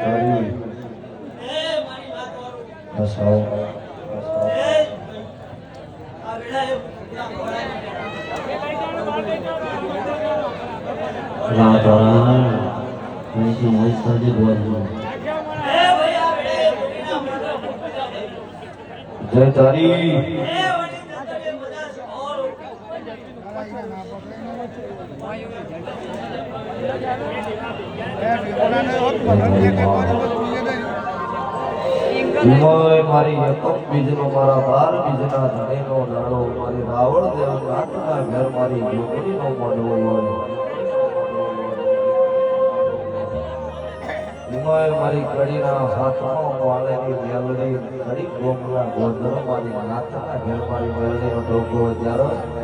તારી એ મારી વાત વાળું. બસાવ એ આ વેળાએ ભૂલા ભોળાને રાધારામ. જય તારી વિમય મારી એકમ બીજનો મારા બાર બીજના ધણીનો નાનો મારી રાવણ દેવ નાથના ઘર મારી જોગણીનો હોય વિમય મારી કડીના હાથમાં વાળેલી મેલડી, કડી ગોમલા ગોધર મારી નાથના ઘર મારી મેલડીનો ઢોકો ત્યારે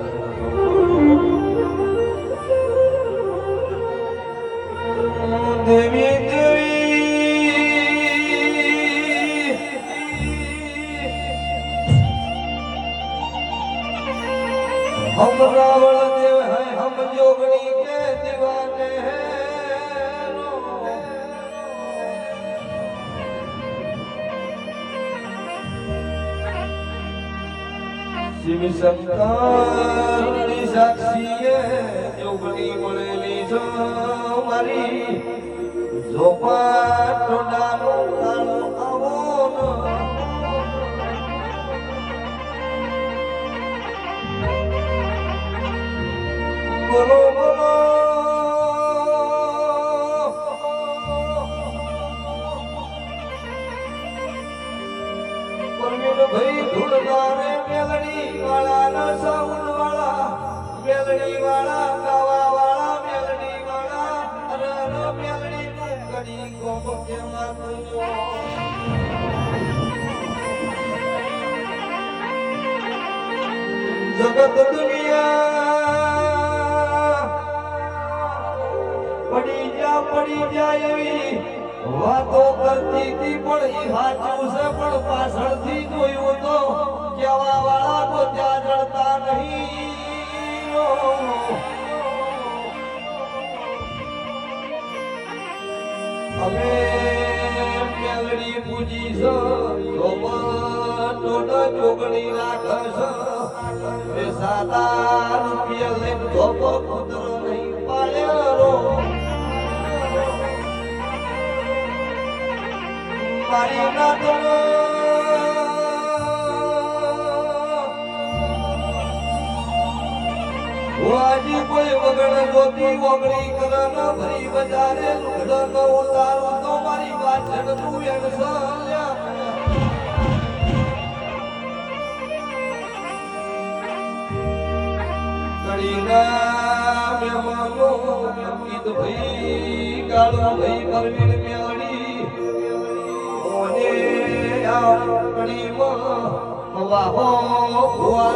શિવ શંકર સાક્ષીએ જોગણી મળેલી છો મારી જોપા ટોડાનું તાળું આવો બોલો પરવીન ભાઈ ધૂળદારે મેલડી વાળા ના સાઉન્ડ વાળા મેલડી વાળા જગત દુનિયા પડી જા, પડી જાય એવી વાતો કરતી હતી પણ ઈ સાચું છે, પણ પાછળથી જોયું તો કેવા વાળા તો ત્યાં જડતા નહીં અમે મેલડી પૂજી છો ચોગડી રાખશ એ સાદા રૂપિયા લઈને ધોપો કૂતરો વાજી કોઈ વગણ જોતી વગડી કરન ભરી તો મારી વાછડ તું એમ કડીમાં વાહો ભુવા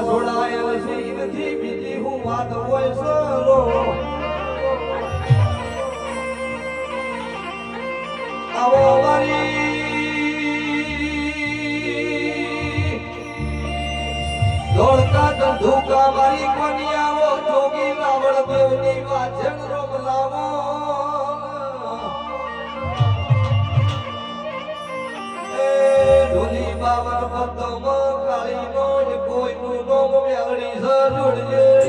આવો મારી. ધોળકા ધંધુકા મારી કોની આવો જોગી લાવણ દેવની વાજણ રોગ લાવો ਸਾਵਣੀ ਸਾ ਰੁੜ ਜੇ